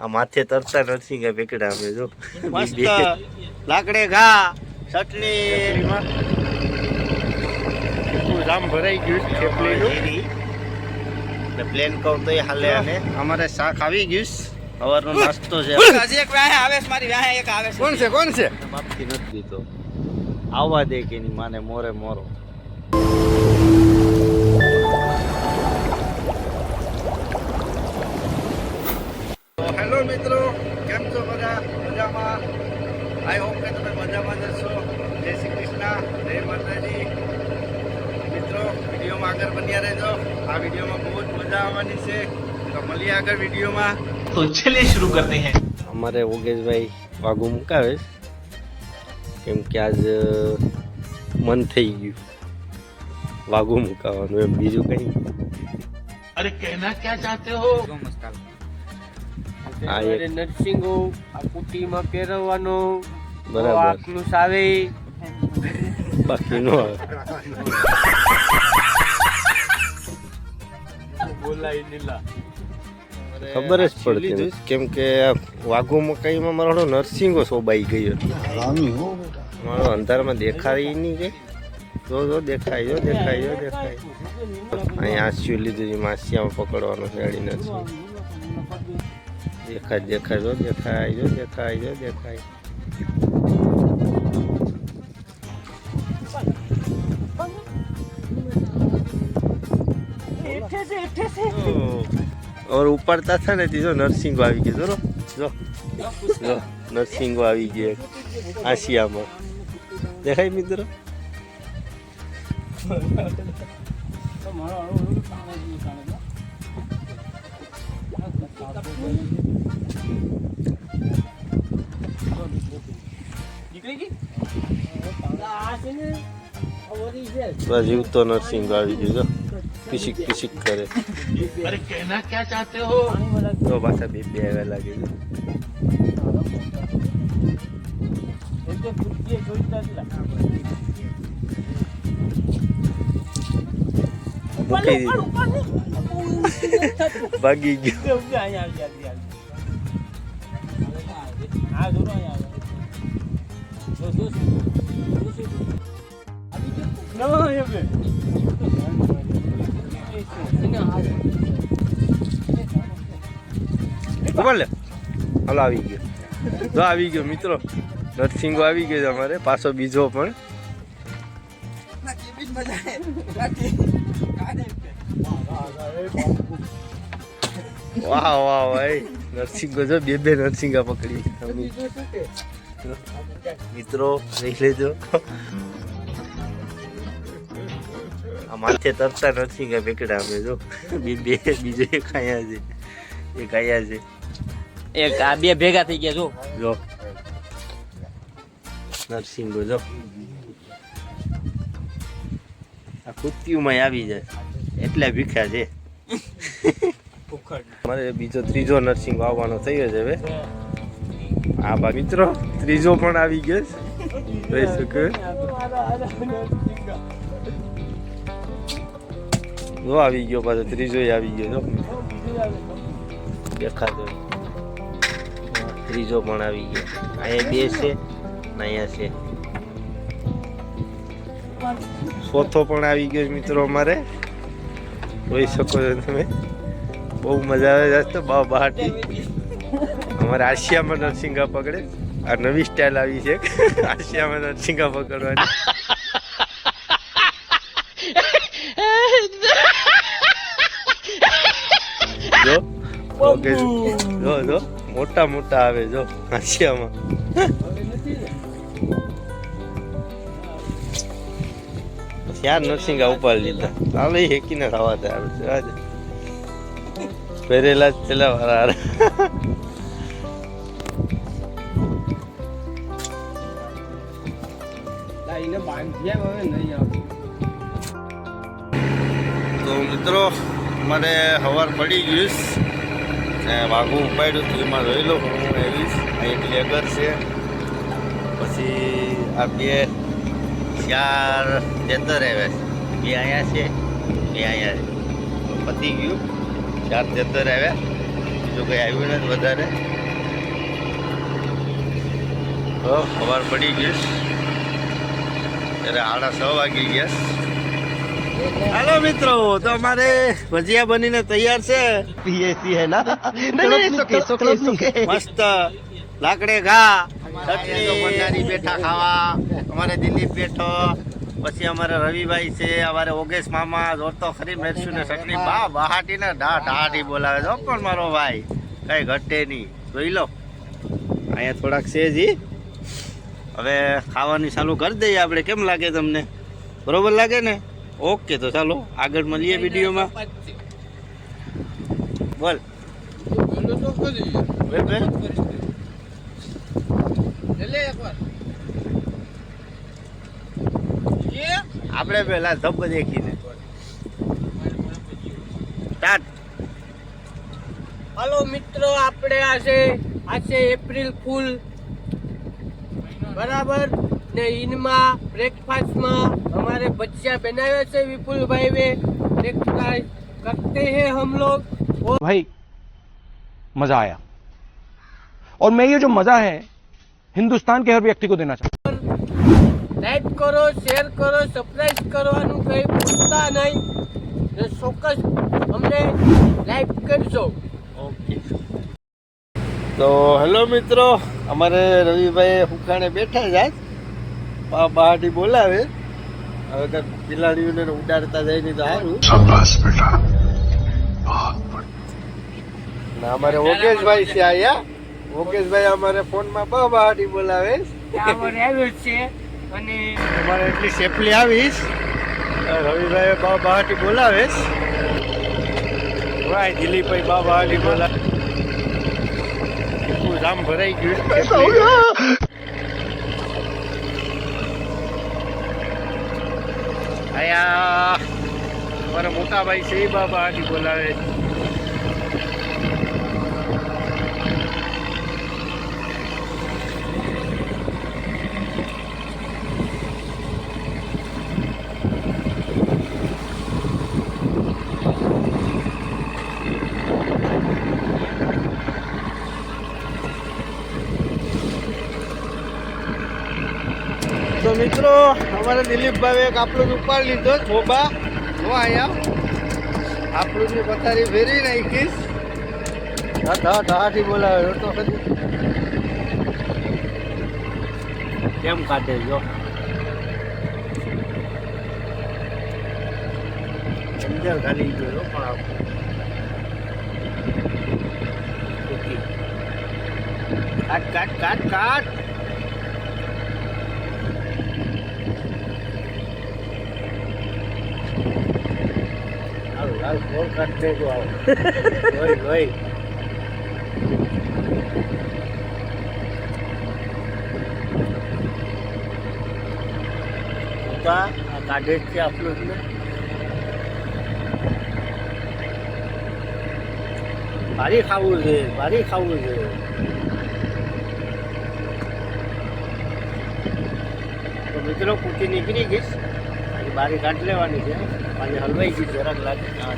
આ માથે તરતા નથી કે પેકડા અમે જો. મસ્ત લાકડે ઘા ચટણી. જામ ભરાઈ ગયું છે થેપલીનું ને. પ્લેન કહું તો હાલે અને અમારે શાક આવી ગયું છે. સવારનો નાસ્તો છે. હજી એક વાહે આવે છે મારી વાહે એક આવે છે. કોણ છે કોણ છે? બાપથી નથી દીધો. આવવા દે કે એની માને મોરે મોરો. આગળ બન્યા રહેજો. આ વિડીયોમાં બહુ જ મજા આવવાની છે. તો મળીએ આગળ વિડીયોમાં. તો ચલે શરૂ કરતે હૈ. અમારે ઓગેશભાઈ વાગુ મુકાવે કેમ કે આજ મન થઈ ગયું. વાગુ મુકાવાનું એમ બીજું કઈ. અરે કહેના ક્યાં ચાહતે હો? નમસ્કાર આ નરસિંહો આ કુટીમાં પહેરવાનો બરાબર. આખલુસ આવે બાકી નો ખબર જ પડતી. કેમ કે આ વાઘુ મકાઈમાં મારો નરસિંગો સોબાઈ ગયો મારો અંધારમાં દેખાય નહીં કે. જો જો દેખાય જો દેખાય જો દેખાય. અહીંયા આસ્યું લીધું છે માસિયામાં પકડવાનું અડી નથી દેખાય દેખાય જો દેખાય જો દેખાય જો દેખાય. ઓર ઉપાડતા હતા ને તે જો નરસિંગો આવી ગયો જો જો. જો નરસિંગો આવી ગયો એક આસિયામાં. દેખાય મિત્રો? જીવતો નરસિંહ આવી ગયો જો કિસિક કિસિક કરે अरे कहना क्या चाहते हो તો પાછા બે બે આવ્યા લાગે છે મૂકી દીધું ભાગી ગયો ખબર લે? હાલો, આવી ગયો. તો આવી ગયો, મિત્રો. નરસિંગો આવી ગયો છે અમારે, પાછો બીજો પણ. વાહ વાહ, ભાઈ. નરસિંગો જો બે બે નરસિંગા પકડી. મિત્રો લઈ લેજો. આ માથે તરતા નરસિંગા પેકડા અમે, જો. બે બે, બીજો એક આયા છે. એક આયા છે. એક આ બે ભેગા થઈ ગયા જો. જો. નરસિંહ જો. આ કુત્યુમાં આવી જાય. એટલે ભીખ્યા છે. મારે બીજો ત્રીજો નરસિંહ આવવાનો થયો છે હવે. આ બા મિત્રો ત્રીજો પણ આવી ગયો છે. શકે શકો જો આવી ગયો પાછો ત્રીજો આવી ગયો જો. દેખાતો. ત્રીજો પણ આવી ગયો. અહીંયા બે છે અહીંયા છે. ચોથો પણ આવી ગયો મિત્રો અમારે. જોઈ શકો છો તમે. બહુ મજા આવે છે. બા બહારથી. અમારે આશિયામાં નરસિંગા પકડે. આ નવી સ્ટાઇલ આવી છે. આશિયામાં નરસિંગા પકડવાની. જો. જો જો. મોટા મોટા આવે જો, હાંસિયામાં. ચાર નરસિંગા ઉપાડી લીધા. ચાલે હેકીને ખાવા દે આવે છે આજે પહેરેલા જ પેલા વાળા તો મિત્રો મને સવાર પડી ગયું ને વાઘું ઉપાડ્યું હતું એમાં રહેલો હું એવીશ અહીં લેગર છે. પછી આ બે ચાર તેતર આવ્યા છે. બે અહીંયા છે, બે અહીંયા છે. પતી ગયું. ચાર તેતર આવ્યા બીજું કંઈ આવ્યું નથી વધારે. સવાર પડી ગઈ. ત્યારે આડા છ વાગી ગયા. હાલો મિત્રો તો અમારે ભજીયા બનીને તૈયાર છે. પીએ છીએ મસ્ત લાકડે ઘા ચટણી. બેઠા ખાવા. અમારે દિલીપ બેઠો. પછી અમારે રવિભાઈ છે અમારે ઓગેશ મામા જોરતો ખરી મેરસું ને ચટણી. બા બહાટી ને ઢા ઢાઢી બોલાવે છે પણ મારો ભાઈ. કઈ ઘટે નહીં. જોઈ લો. અહીંયા થોડાક છે જી હવે ખાવાની ચાલુ કરી દઈએ આપણે. કેમ લાગે તમને? બરોબર લાગે ને? ઓકે તો ચાલો આગળ મળીએ વિડીયોમાં. બોલ. આપણે પેલા ધબ દેખીને. સ્ટાર્ટ. હલો મિત્રો આપણે આજે આજે એપ્રિલ ફૂલ. બરાબર? ને ઇનમાં બ્રેકફાસ્ટમાં અમારે ભજીયા બનાવ્યા છે વિપુલભાઈ વે બ્રેકફાસ્ટ करते हैं हम लोग भाई मजा आया और मैं ये जो मजा है हिंदुस्तान के हर व्यक्ति को देना चाहता हूं લાઈક કરો શેર કરો સબસ્ક્રાઇબ કરવાનું કંઈ ભૂલતા નહીં ને ચોક્કસ અમને લાઈક કરજો ઓકે તો હેલો મિત્રો અમારે રવિભાઈ હુકાણે બેઠા જ આજ બા બહાટી બોલાવે. હવે કાંઈક બિલાડીઓને ઉડાડતા જાય નહીં તો સારું. ને અમારે ઓકેશભાઈ છે આયા ઓકેશભાઈ અમારે ફોનમાં બા બહાટી બોલાવે. છે. અને અમારે એટલી સેફલી આવીશ. રવિભાઈ બા બહાટી બોલાવેશ ભાઈ દિલીપભાઈ બા બહાટી બોલાવે. જામ ભરાઈ ગયું છે safely. આયા અમારા મોટા ભાઈ છે, એ બાબા બહાટી બોલાવે તો મિત્રો, અમારે દિલીપભાઈ એક જ ઉપાડ લીધો છોબા જો અહીંયા આપણું પથારી ફેરવી નાખીશ. હટ હટ હાથી બોલાવે તો ખરી. કેમ કાઢે જો? અંદર ખાલી ગયો પણ આપણું કાટ કાટ કાટ કાટ. ફોન દેજો આવો. લોહી લોહી આ કાઢે છે આપણું ને ભારી ખાવું છે ભારી ખાવું છે. તો મિત્રો કુટી નીકળી ગઈશ બારી કાઢી લેવાની છે. આજે હલવાઈ ગઈ જરાક લાગે હા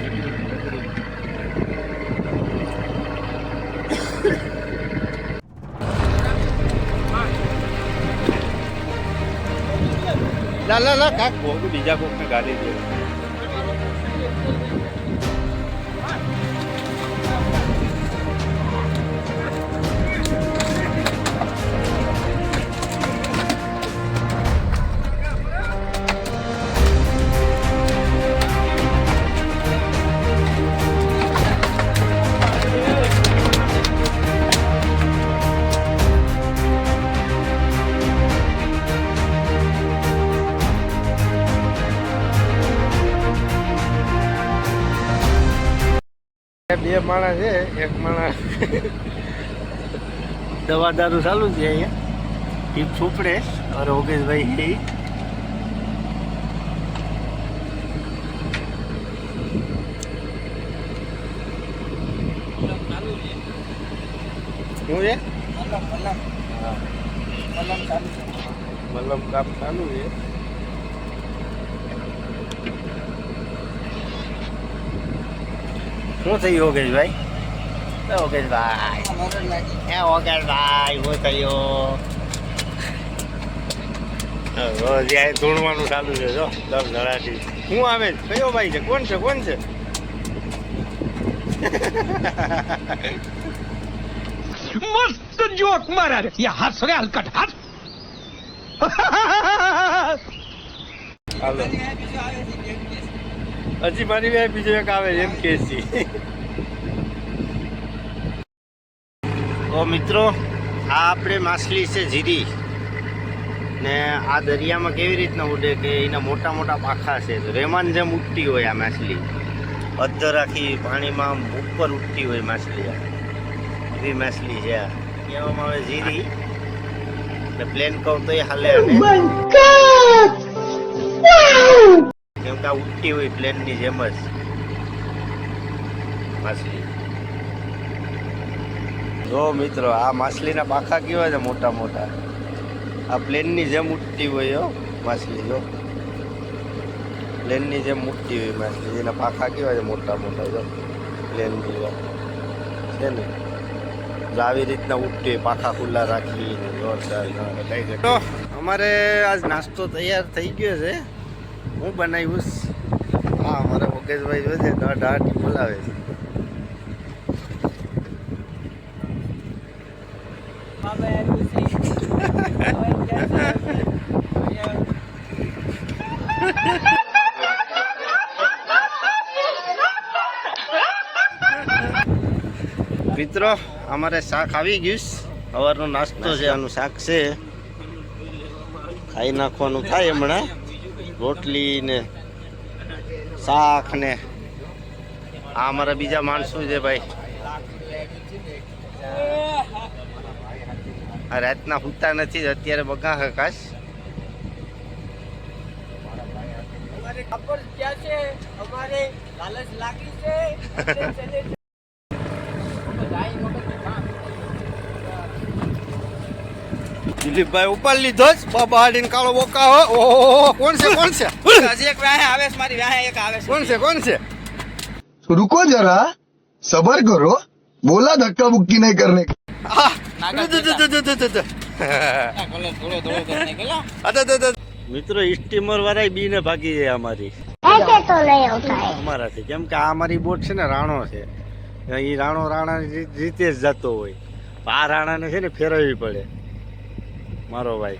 ના ના લા કાક બીજા કોકને ગાલી દે માણસ છે એક માણસ. દવા દારૂ ચાલુ છે અહીંયા. એ છોપડે અરે ઓગેશભાઈ. શું છે. મલમ કામ ચાલુ છે. શું થઈ યોગેશભાઈ? યોગેશભાઈ? એ યોગેશભાઈ? હું થયો જ્યાં ધૂણવાનું ચાલુ છે જો દસ ધડાથી હું આવે કયો ભાઈ છે? કોણ છે? કોણ છે? મસ્ત જોક મારા રે. યા હાથ રે હલકટ હાથ. હાલો. હજી મારી બે બીજો એક આવે એમ કે તો મિત્રો આ આપણે માછલી છે જીરી. ને આ દરિયામાં કેવી રીતના ઉડે કે એના મોટા મોટા પાખા છે? રેમાન જેમ ઉડતી હોય આ માછલી. અધર આખી પાણીમાં ઉપર ઉડતી હોય માછલી આ. એવી માછલી છે આ. કહેવામાં આવે જીરી. એટલે પ્લેન કહું તો એ હાલે આ ઉડતી હોય પ્લેનની જેમ જ. માછલી. જો મિત્રો, આ માછલીના પાખા કેવા છે મોટા મોટા? આ પ્લેનની જેમ ઉડતી હોય હો, માછલી, જો. પ્લેનની જેમ ઉડતી હોય માછલી. એના પાખા કેવા છે મોટા મોટા, જો. પ્લેન જેવા. છે ને? જો આવી રીતના ઉડતી હોય, પાખા ખુલ્લા રાખી જોરદાર અમારે આજ નાસ્તો તૈયાર થઈ ગયો છે. હું બનાવ્યું હા, અમારા મુકેશભાઈ છે દોઢ આઠ બોલાવે છે. મિત્રો, અમારે શાક આવી ગયું સવારનો નાસ્તો છે, આનું શાક છે. ખાઈ નાખવાનું થાય હમણાં. રોટલી ને શાક ને આ અમારા બીજા માણસો છે ભાઈ. રાતના હુતા નથી અત્યારે બગા હકાશ અમારે લાલચ લાગી છે. સુદીપભાઈ ઉપર લીધો જ. બાબા હાડીને કાળો બોકા હો ઓહો કોણ છે કોણ છે? હજી એક વ્યાહે આવે છે મારી વ્યાહે એક આવે છે. કોણ છે કોણ છે? રૂકો જરા સબર કરો. બોલા ધક્કા મુક્કી નહીં કરને. મિત્રો સ્ટીમર વાળા બી ને ભાગી જાય અમારી. અમારાથી. કેમ કે આ અમારી બોટ છે ને રાણો છે. એ રાણો રાણા રીતે જ જતો હોય. આ રાણાને છે ને ફેરવવી પડે. મારો ભાઈ.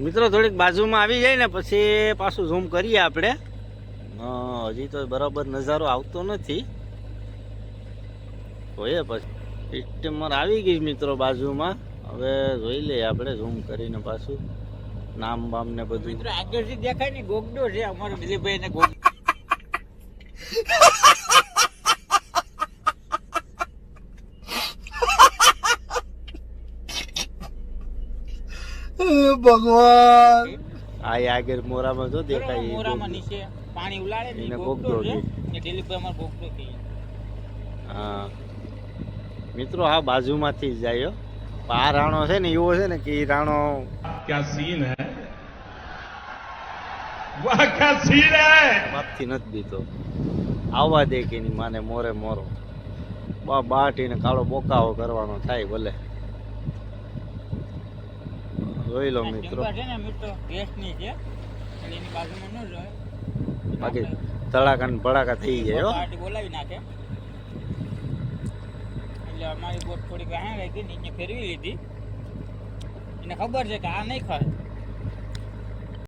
મિત્રો, થોડીક બાજુમાં આવી જાય ને, પછી પાછું ઝૂમ કરીએ આપણે. હજી તો બરાબર નજારો આવતો નથી. જોઈએ પછી. સ્ટીમર આવી ગઈ મિત્રો બાજુમાં. હવે જોઈ લઈએ આપણે ઝૂમ કરીને પાછું. નામ બામ ને બધું. આગળથી દેખાય ને, ગોગડો છે અમારો દિલીપભાઈ ને ગોગ ભગવાન. આ આગળ મોરામાં જો દેખાય મોરામાં નીચે પાણી ઉલાળે ને ભોગતો છે ને દિલીપભાઈ અમાર ભોગતો કે હા. મિત્રો આ બાજુમાંથી જાય આ રાણો છે ને એવો છે ને કે રાણો ક્યાં સીન હે વાહ ક્યાં સીન હે વાતથી નથી દીતો આવવા દે કે ની માને મોરે મોરો. બા બાટીને કાળો બોકાવો કરવાનો થાય ભલે. જોઈ લો મિત્રો. બાકી તળાકા ને ભડાકા થઈ જાય હો. પાર્ટી બોલાવી નાખે. એટલે અમારી બોટ થોડીક રહી ગઈ નીચે ફેરવી લીધી. એને ખબર છે કે આ નહીં ખાય.